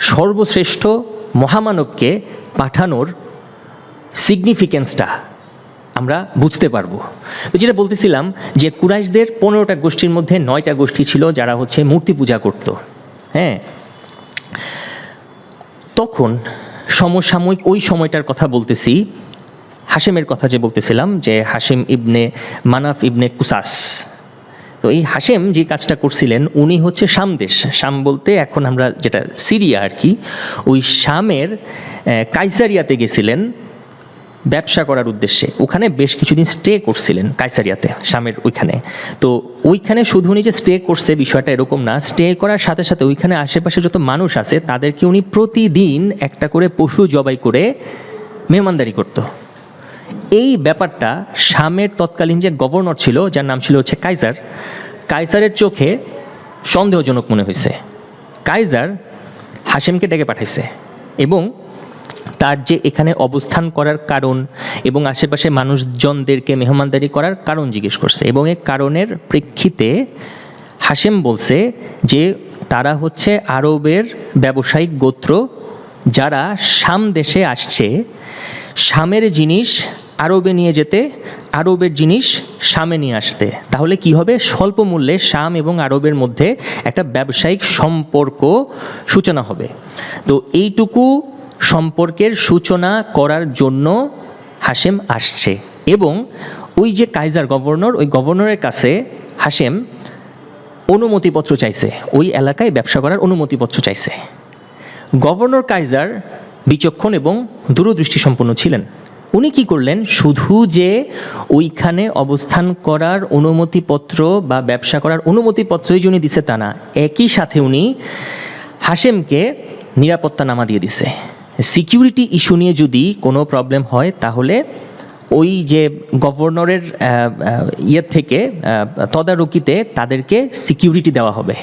সর্বশ্রেষ্ঠ মহামানবকে পাঠানোর সিগনিফিকেন্সটা আমরা বুঝতে পারব। তো যেটা বলতেছিলাম যে কুরাইশদের পনেরোটা গোষ্ঠীর মধ্যে নয়টা গোষ্ঠী ছিল যারা হচ্ছে মূর্তি পূজা করত। হ্যাঁ? তখন সমসাময়িক ওই সময়টার কথা বলতেছি, হাশেমের কথা যে বলতেছিলাম যে হাশেম ইবনে মানাফ ইবনে কুসাস। তো এই হাশেম যে কাজটা করছিলেন, উনি হচ্ছে শাম দেশ। শাম বলতে এখন আমরা যেটা সিরিয়া আর কি, ওই শামের কাইসারিয়াতে গেছিলেন ব্যবসা করার উদ্দেশ্যে। ওখানে বেশ কিছুদিন স্টে করছিলেন কাইসারিয়াতে, শামের ওইখানে। তো ওইখানে শুধু উনি যে স্টে করছে বিষয়টা এরকম না স্টে করার সাথে সাথে ওইখানে আশেপাশে যত মানুষ আছে, তাদেরকে উনি প্রতিদিন একটা করে পশু জবাই করে মেহমানদারি করতো। এই ব্যাপারটা শামের তৎকালীন যে গভর্নর ছিল, যার নাম ছিল হচ্ছে কাইজার কাইজারের চোখে সন্দেহজনক মনে হয়েছে। কাইজার হাশেমকে ডেকে পাঠাইছে এবং তার যে এখানে অবস্থান করার কারণ এবং আশেপাশে মানুষজনদেরকে মেহমানদারি করার কারণ জিজ্ঞেস করছে এবং এই কারণের প্রেক্ষিতে হাশেম বলছে যে তারা হচ্ছে আরবের ব্যবসায়িক গোত্র যারা শাম দেশে আসছে, শামের জিনিস আরবে নিয়ে যেতে, আরবের জিনিস শামে নিয়ে আসতে। তাহলে কি হবে? স্বল্প মূল্যে শাম এবং আরবের মধ্যে একটা ব্যবসায়িক সম্পর্ক সূচনা হবে। তো এইটুকু সম্পর্কের সূচনা করার জন্য হাশেম আসছে এবং ওই যে কাইজার গভর্নর, ওই গভর্নরের কাছে হাশেম অনুমতিপত্র চাইছে। ওই এলাকায় ব্যবসা করার অনুমতিপত্র চাইছে। গভর্নর কাইজার বিচক্ষণ এবং দূরদৃষ্টি সম্পন্ন ছিলেন। উনি কি করলেন? শুধু যে ওইখানে অবস্থান করার অনুমতিপত্র বা ব্যবসা করার অনুমতিপত্রই যে উনি দিছে তা না একই সাথে উনি হাশেমকে নিরাপত্তা নামা দিয়ে দিছে। সিকিউরিটি ইস্যু নিয়ে যদি কোনো প্রবলেম হয় তাহলে ওই যে গভর্নরের আহ, আহ, ইয়ে থেকে তদারকিতে তাদেরকে সিকিউরিটি দেওয়া হবে।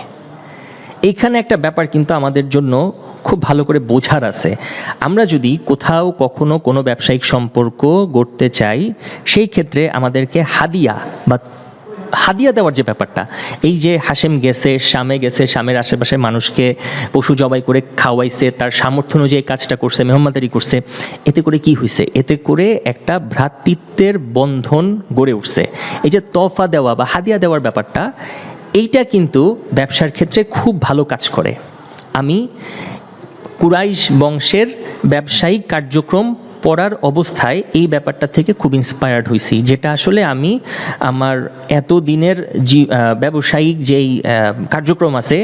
এইখানে একটা ব্যাপার কিন্তু আমাদের জন্য খুব ভালো করে বোঝার আছে। আমরা যদি কোথাও কখনো কোনো ব্যবসায়িক সম্পর্ক গড়তে চাই, সেই ক্ষেত্রে আমাদেরকে হাদিয়া বা হাদিয়া দেওয়ার যে ব্যাপারটা, এই যে হাশেম গেছে, শামে গেছে, শামের আশেপাশে মানুষকে পশু জবাই করে খাওয়াইছে, তার সামর্থ্য অনুযায়ী কাজটা করছে, মেহমানদারি করছে, এতে করে কি হয়েছে এতে করে একটা ভ্রাতৃত্বের বন্ধন গড়ে উঠছে। এই যে তফা দেওয়া বা হাদিয়া দেওয়ার ব্যাপারটা, এইটা কিন্তু ব্যবসার ক্ষেত্রে খুব ভালো কাজ করে। আমি কুরাইশ বংশের ব্যবসায়িক কার্যক্রম পড়ার অবস্থায় এই ব্যাপারটা থেকে খুব ইন্সপায়ার্ড হয়েছি যেটা আসলে আমি আমার এত দিনের ব্যবসায়িক যেই কার্যক্রম আছে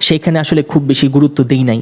সেইখানে আসলে খুব বেশি গুরুত্ব দিই নাই।